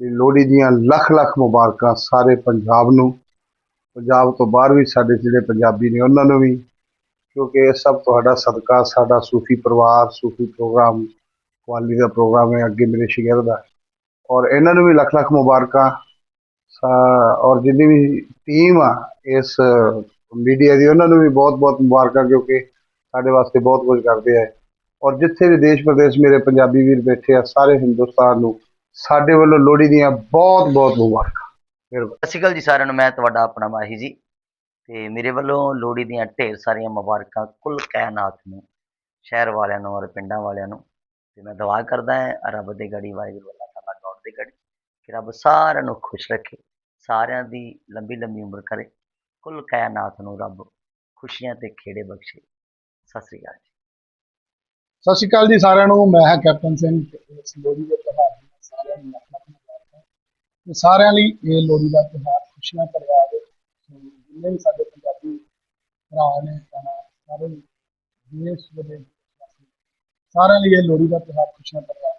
ਲੋਹੜੀ ਦੀਆਂ ਲੱਖ ਲੱਖ ਮੁਬਾਰਕਾਂ ਸਾਰੇ ਪੰਜਾਬ ਨੂੰ। ਪੰਜਾਬ ਤੋਂ ਬਾਹਰ ਵੀ ਸਾਡੇ ਜਿਹੜੇ ਪੰਜਾਬੀ ਨੇ, ਉਹਨਾਂ ਨੂੰ ਵੀ, ਕਿਉਂਕਿ ਇਹ ਸਭ ਤੁਹਾਡਾ ਸਦਕਾ, ਸਾਡਾ ਸੂਫੀ ਪਰਿਵਾਰ, ਸੂਫੀ ਪ੍ਰੋਗਰਾਮ, ਕੁਆਲੀ ਦਾ ਪ੍ਰੋਗਰਾਮ ਹੈ, ਅੱਗੇ ਮੇਰੇ ਸ਼ਗਿਰਦ ਦਾ। ਔਰ ਇਹਨਾਂ ਨੂੰ ਵੀ ਲੱਖ ਲੱਖ ਮੁਬਾਰਕਾਂ। ਔਰ ਜਿੰਨੀ ਵੀ ਟੀਮ ਆ, ਇਸ, ਮੀਡੀਆ ਦੀ, ਉਹਨਾਂ ਨੂੰ ਵੀ ਬਹੁਤ ਬਹੁਤ ਮੁਬਾਰਕਾਂ, ਕਿਉਂਕਿ ਸਾਡੇ ਵਾਸਤੇ ਬਹੁਤ ਕੁਝ ਕਰਦੇ ਆ। ਔਰ ਜਿੱਥੇ ਵੀ ਦੇਸ਼ ਪ੍ਰਦੇਸ਼ ਮੇਰੇ ਪੰਜਾਬੀ ਵੀਰ ਬੈਠੇ ਆ, ਸਾਰੇ ਹਿੰਦੁਸਤਾਨ ਨੂੰ, ਸਾਡੇ ਵੱਲੋਂ ਲੋਹੜੀ ਦੀਆਂ ਬਹੁਤ ਬਹੁਤ ਮੁਬਾਰਕਾਂ। ਸਤਿ ਸ਼੍ਰੀ ਅਕਾਲ ਜੀ ਸਾਰਿਆਂ ਨੂੰ, ਮੈਂ ਤੁਹਾਡਾ ਆਪਣਾ ਮਾਹੀ ਜੀ। ਤੇ ਮੇਰੇ ਵੱਲੋਂ ਲੋਹੜੀ ਦੀਆਂ ਢੇਰ ਸਾਰੀਆਂ ਮੁਬਾਰਕਾਂ ਕੁੱਲ ਕਾਇਨਾਤ ਨੂੰ, ਸ਼ਹਿਰ ਵਾਲਿਆਂ ਨੂੰ ਔਰ ਪਿੰਡਾਂ ਵਾਲਿਆਂ ਨੂੰ। ਤੇ ਮੈਂ ਦੁਆ ਕਰਦਾ ਹਾਂ, ਰੱਬ ਦੇ ਗੜੀ, ਵਾਹਿਗੁਰੂ ਅੱਲਾਹ ਤਾਲਾ ਗੌਰ ਦੇ ਗੜੀ, ਕਿ ਰੱਬ ਸਾਰਿਆਂ ਨੂੰ ਖੁਸ਼ ਰੱਖੇ, ਸਾਰਿਆਂ ਦੀ ਲੰਬੀ ਲੰਬੀ ਉਮਰ ਕਰੇ। ਕੁੱਲ ਕਾਇਨਾਤ ਨੂੰ ਰੱਬ ਖੁਸ਼ੀਆਂ ਤੇ ਖੇੜੇ ਬਖਸ਼ੇ। ਸਤਿ ਸ਼੍ਰੀ ਅਕਾਲ ਜੀ। ਸਤਿ ਸ਼੍ਰੀ ਅਕਾਲ ਜੀ ਸਾਰਿਆਂ ਨੂੰ, ਮੈਂ ਹਾਂ ਕੈਪਟਨ ਸਿੰਘ ਇਸ ਲੋਹੜੀ ਦੇ ਤਿਉਹਾਰ ਦੀ ਸਾਰਿਆਂ ਨੂੰ ਲੱਖ ਲੱਖ ਮੁਬਾਰਕਾਂ ਤੇ ਸਾਰਿਆਂ ਲਈ ਇਹ ਲੋਹੜੀ ਦਾ ਤਿਉਹਾਰ ਖੁਸ਼ੀਆਂ ਭਰਿਆ ਆਵੇ ਜਿੰਨੇ ਵੀ ਸਾਡੇ ਪੰਜਾਬੀ ਭਰਾ ਨੇ, ਭੈਣਾਂ, ਸਾਰੇ ਦੇਸ਼ ਦੇ ਸਾਰਿਆਂ ਲਈ ਇਹ ਲੋਹੜੀ ਦਾ ਤਿਉਹਾਰ ਖੁਸ਼ੀਆਂ ਭਰਿਆ